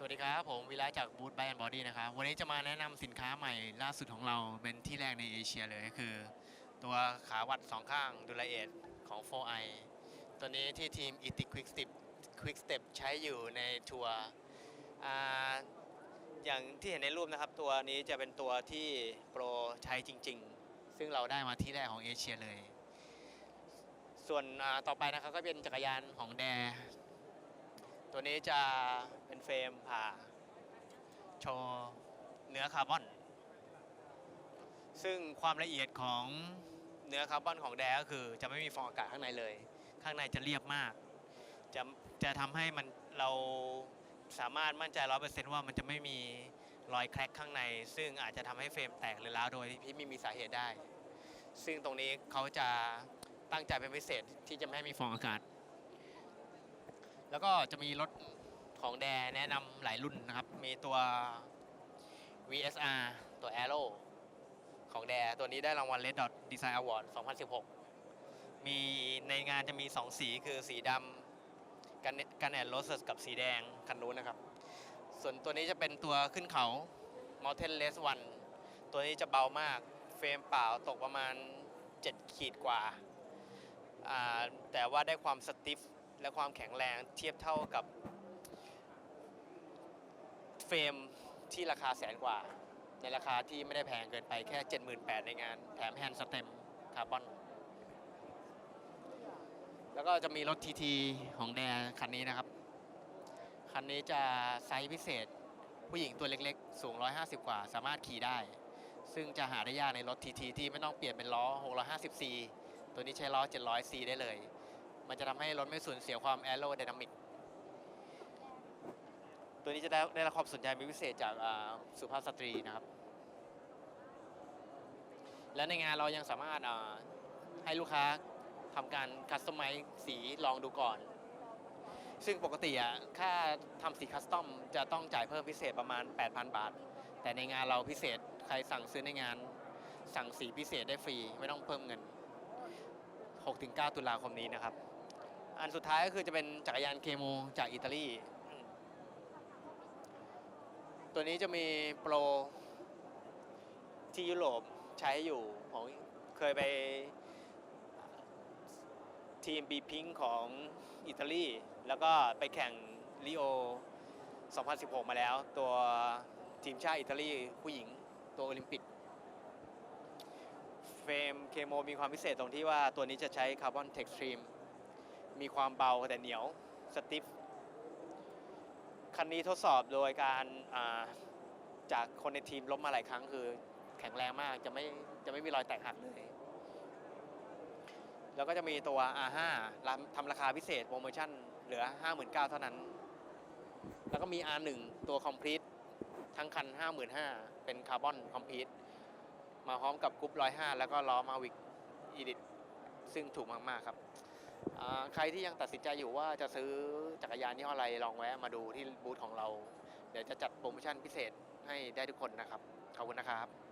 สวัสดีครับ ผมวิระจากบูธไบแอนบอดี้นะครับ วันนี้จะมาแนะนำสินค้าใหม่ล่าสุดของเราเป็นที่แรกในเอเชียเลยก็คือ ตัวขาวัดสองข้างดูลเอทของ 4i ตัวนี้ที่ทีม e t i Quick Step Quick Step ใช้อยู่ในทัวร์อ่าอย่างที่เห็นในรูปนะครับ ตัวนี้จะเป็นตัวที่โปรใช้จริง ๆ ซึ่งเราได้มาที่แรกของเอเชียเลย ส่วนอ่าต่อไปนะครับก็เป็นจักรยานของแด ตัวนี้จะเป็นเฟรมผ่าโชว์เนื้อคาร์บอน ซึ่งความละเอียดของเนื้อคาร์บอนของแดก็คือ จะไม่มีฟองอากาศข้างในเลย ข้างในจะเรียบมาก จะจะทำให้มันเราสามารถมั่นใจร้อเปอร์เซนต์ว่ามันจะไม่มีรอยแคร็กข้างใน ซึ่งอาจจะทำให้เฟรมแตกหรือร้าวโดยที่ไม่มีสาเหตุได้ ซึ่งตรงนี้เขาจะตั้งใจเป็นพิเศษที่จะไม่ให้มีฟองอากาศ แล้วก็จะมีรถของแดแนะนำหลายรุ่นนะครับ มีตัว VSR ตัว Aero ของแดตัวนี้ได้รางวัล Red Dot Design Award 2016 มีในงานจะมี 2 สีคือสีดำกันกันแอนโรสกับสีแดงคันนู้นนะครับ ส่วนตัวนี้จะเป็นตัวขึ้นเขา Mountain Race 1ตัวนี้จะเบามาก เฟรมเปล่าตกประมาณ 7 ขีดกว่าอ่าแต่ว่าได้ความสติฟ และความแข็งแรงเทียบเท่ากับเฟรมที่ราคาแสนกว่า ในราคาที่ไม่ได้แพงเกินไปแค่ 78,000ในงาน แถมแฮนด์สเต็มคาร์บอน แล้วก็จะมีรถทีทีของแดคันนี้นะครับ คันนี้จะไซส์พิเศษผู้หญิงตัวเล็กๆ สูง 150 กว่า สามารถขี่ได้ ซึ่งจะหาได้ยากในรถทีทีที่ไม่ต้องเปลี่ยนเป็นล้อ 650C ตัวนี้ใช้ล้อ 700C ได้เลย มันจะทำให้รถไม่สูญเสียความแอโรไดนามิก ตัวนี้จะได้ได้รับความสนใจเป็นพิเศษจากอ่าสุภาพสตรีนะครับ และในงานเรายังสามารถอ่าให้ลูกค้าทำการคัสตอมไมซ์สีลองดูก่อน ซึ่งปกติอะค่าทำสีคัสตอมจะต้องจ่ายเพิ่มพิเศษประมาณ 8,000 บาท แต่ในงานเราพิเศษใครสั่งซื้อในงาน สั่งสีพิเศษได้ฟรี ไม่ต้องเพิ่มเงิน 6-9 ตุลาคมนี้นะครับ อันสุดท้ายก็คือจะเป็นจักรยานเคโมจากอิตาลี ตัวนี้จะมีโปรที่ยุโรปใช้อยู่ผมเคยไปทีมบีพิงของอิตาลี แล้วก็ไปแข่งริโอ 2016 มาแล้ว ตัวทีมชาติอิตาลีผู้หญิงตัวโอลิมปิก เฟรมเคโมมีความพิเศษตรงที่ว่าตัวนี้จะใช้คาร์บอนเท็กซ์ตรีม มีความเบาแต่เหนียวสติฟคันนี้ทดสอบโดยการาจากคนในทีมล้มมาหลายครั้งคือแข็งแรงมากจะไม่จะไม่มีรอยแตกหักเลยแล้วก็จะมีตัว R5 ทำราคาพิเศษโปรโมชั่นเหลือ 59,000เท่านั้น แล้วก็มี R1 ตัวคอมพลีททั้งคัน 55,000 เป็นคาร์บอนคอมพลีทมาพร้อมกับกรุ๊ป105 แล้วก็ล้อมาวิกอีดิทซึ่งถูกมาก ๆ ครับ ใครที่ยังตัดสินใจอยู่ว่าจะซื้อจักรยานยี่ห้ออะไรลองแวะมาดูที่บูธของเรา เดี๋ยวจะจัดโปรโมชั่นพิเศษให้ได้ทุกคนนะครับ ขอบคุณนะครับ